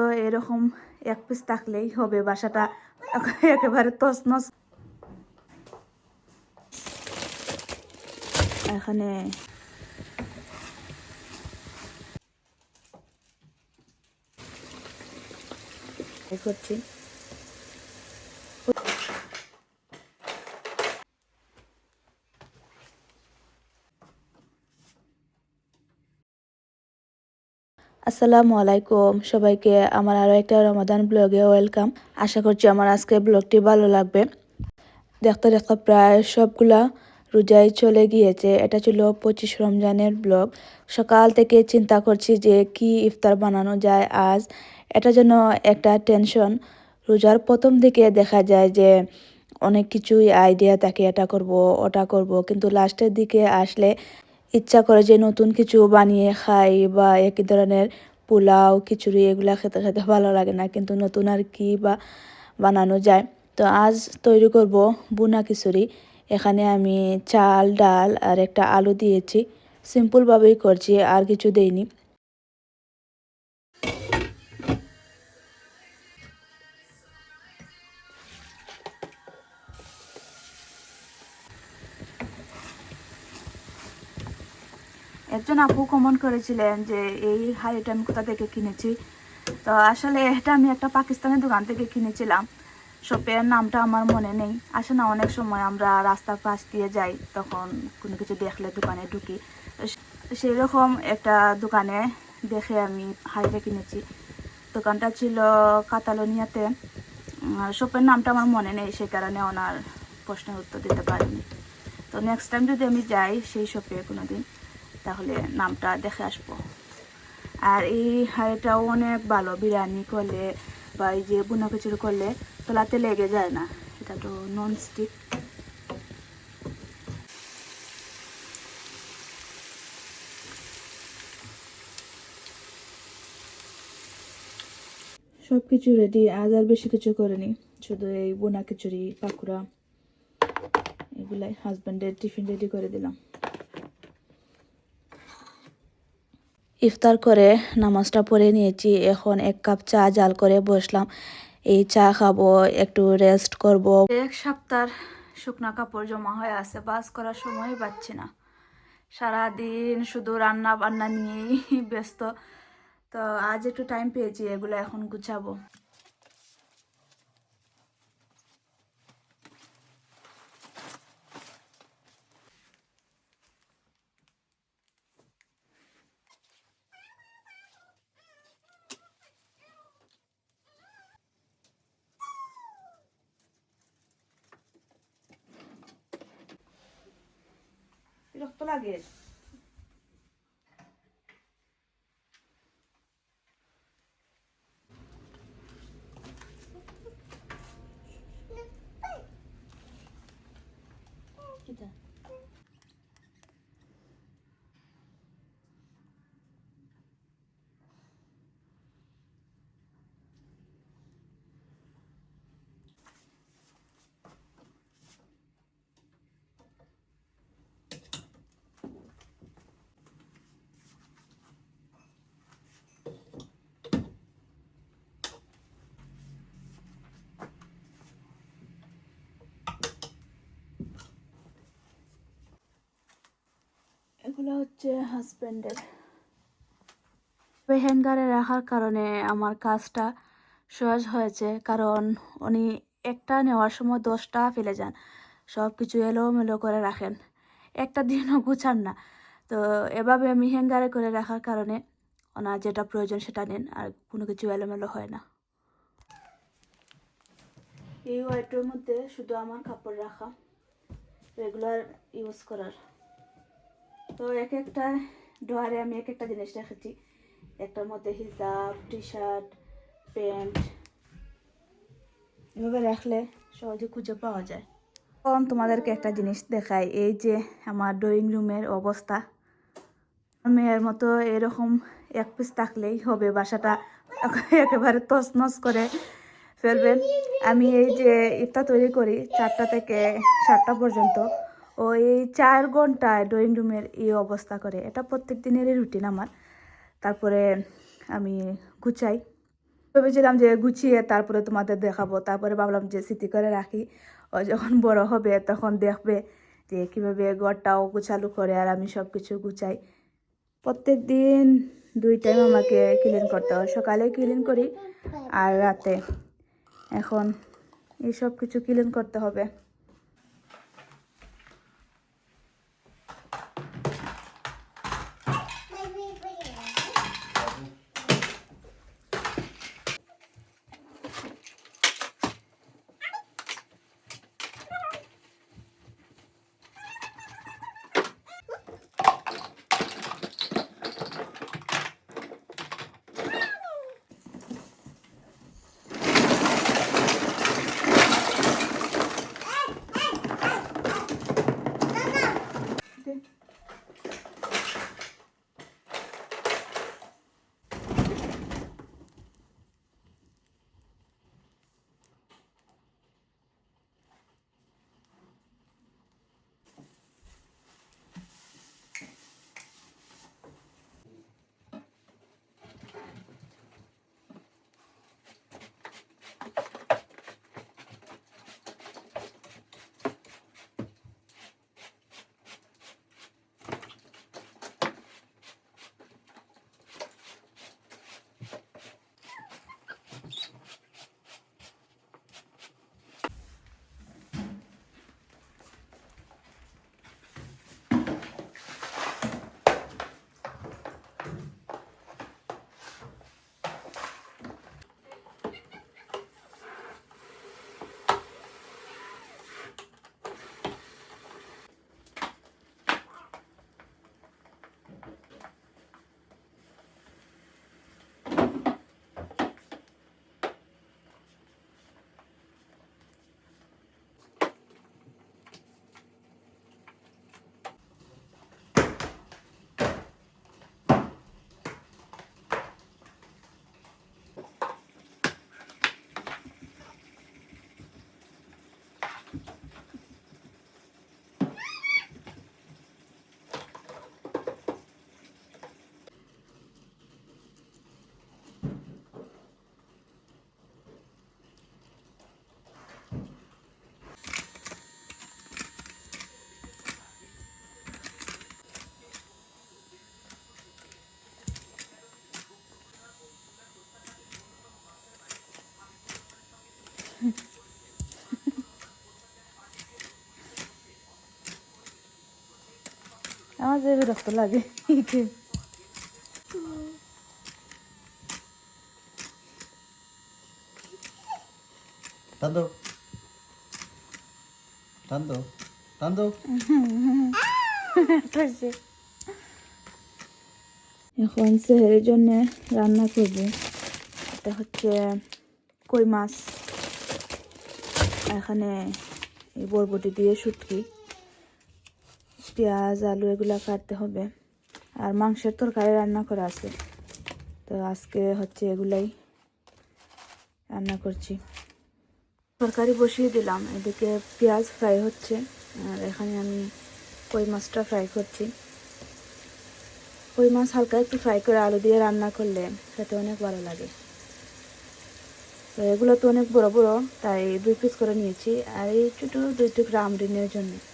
তো এরকম এক পিস থাকলেই হবে বাসাটা একেবারে তছনছ। এখানে করছি। আসসালামু আলাইকুম। সবাইকে আমার আরও একটা রমাদান ব্লগে ওয়েলকাম। আশা করছি আমার আজকে ব্লগটি ভালো লাগবে। দেখতে দেখতে প্রায় সবগুলা রোজাই চলে গিয়েছে। এটা ছিল পঁচিশ রমজানের ব্লগ। সকাল থেকে চিন্তা করছি যে কি ইফতার বানানো যায় আজ। এটা যেন একটা টেনশন। রোজার প্রথম দিকে দেখা যায় যে অনেক কিছুই আইডিয়া থাকে, এটা করব, ওটা করব। কিন্তু লাস্টের দিকে আসলে ইচ্ছা করে যে নতুন কিছু বানিয়ে খাই বা একই ধরনের পোলাও, খিচুড়ি এগুলো খেতে খেতে ভালো লাগে না, কিন্তু নতুন আর কি বা বানানো যায়। তো আজ তৈরি করব বুনা খিচুড়ি। এখানে আমি চাল, ডাল আর একটা আলু দিয়েছি। সিম্পলভাবেই করছি, আর কিছু দেইনি। আপু কমেন্ট করেছিলেন যে, এই হাড়িটা আমি কোথা থেকে কিনেছি? তো আসলে এটা আমি একটা পাকিস্তানের দোকান থেকে কিনেছিলাম। শপের নামটা আমার মনে নেই। আসে না, অনেক সময় আমরা রাস্তার পাশ দিয়ে যাই, তখন কোনো কিছু দেখলে দোকানে ঢুকি। সেই রকম একটা দোকানে দেখে আমি হাড়িটা কিনেছি। দোকানটা ছিল কাতালোনিয়াতে। শপের নামটা আমার মনে নেই সেই কারণে ওনার প্রশ্নের উত্তর দিতে পারিনি। তো নেক্সট টাইম যদি আমি যাই সেই শপে কোনো দিন তাহলে নামটা দেখে আসব। আর এই হাঁড়িটাও অনেক ভালো, বিরিয়ানি করলে বা এই যে বুনা খিচুড়ি করলে তোলাতে লেগে যায় না, এটা তো নন স্টিক সব কিছু রেডি আজ আর বেশি কিছু করিনি, শুধু এই বোনা খিচুড়ি, পাকুড়া, এগুলাই হাজব্যান্ডের টিফিন রেডি করে দিলাম। ইফতার করে নামাজটা পড়ে নিয়েছি। এখন এক কাপ চা জাল করে বসলাম। এই চা খাব, একটু রেস্ট করব। এক সপ্তাহ শুকনা কাপড় জমা হয়ে আছে, বাস করার সময় পাচ্ছি না। সারাদিন শুধু রান্না বান্না নিয়েই ব্যস্ত। তো আজ একটু টাইম পেয়েছি, এগুলো এখন গুছাবো। বিরক্ত লাগে কিটা? এগুলো হচ্ছে হাজব্যান্ডের হ্যাঙ্গারে রাখার কারণে আমার কাজটা সহজ হয়েছে, কারণ উনি একটা নেওয়ার সময় দশটা ফেলে যান। সব কিছু এলোমেলো করে রাখেন। একটা দিনও গুছান না। তো এভাবে আমি হ্যাঙ্গারে করে রাখার কারণে ওনার যেটা প্রয়োজন সেটা নেন, আর কোনো কিছু এলোমেলো হয় না। এই ওয়াইটের মধ্যে শুধু আমার কাপড় রাখা রেগুলার ইউজ করার। তো এক একটা ডোয়ারে আমি এক একটা জিনিস রেখেছি। একটার মধ্যে হিজাব টি শার্ট প্যান্ট, এভাবে রাখলে সহজে খুঁজে পাওয়া যায়। এখন তোমাদেরকে একটা জিনিস দেখাই, এই যে আমার ড্রয়িং রুমের অবস্থা। মেয়ের মতো এরকম এক পিস থাকলেই হবে, বাসাটা একেবারে তছনছ করে ফেলবেন। আমি এই যে ইফতার তৈরি করি চারটা থেকে সাতটা পর্যন্ত, ও এই চার ঘন্টায় ড্রয়িং রুমের এই অবস্থা করে। এটা প্রত্যেক দিনেরই রুটিন আমার। তারপরে আমি গুছাই। ভেবেছিলাম যে গুছিয়ে তারপরে তোমাদের দেখাবো। তারপরে ভাবলাম যে স্মৃতি করে রাখি। ও যখন বড় হবে তখন দেখবে যে কীভাবে ঘরটাও গুছালু করে আর আমি সব কিছু গুছাই। প্রত্যেক দিন দুই টাইম আমাকে ক্লিন করতে হয়। সকালে ক্লিন করি আর রাতে। এখন এই সব কিছু ক্লিন করতে হবে। যে বিরক্ত লাগে। এইটা টান দাও টান দাও টান এখন সেহের জন্য রান্না করব। এটা হচ্ছে কই মাছ। এখানে এই বরবটি দিয়ে শুটকি। পেঁয়াজ, আলু এগুলো কাটতে হবে। আর মাংসের তরকারি রান্না করা আছে। তো আজকে হচ্ছে এগুলাই রান্না করছি। তরকারি বসিয়ে দিলাম। এদিকে পেঁয়াজ ফ্রাই হচ্ছে। আর এখানে আমি কই মাছটা ফ্রাই করছি। কই মাছ হালকা একটু ফ্রাই করে আলু দিয়ে রান্না করলে খেতে অনেক ভালো লাগে। তো এগুলো তো অনেক বড় বড়, তাই দুই পিস করে নিয়েছি। আর এই ছোটো দুই টুকরা আমরিনের জন্য।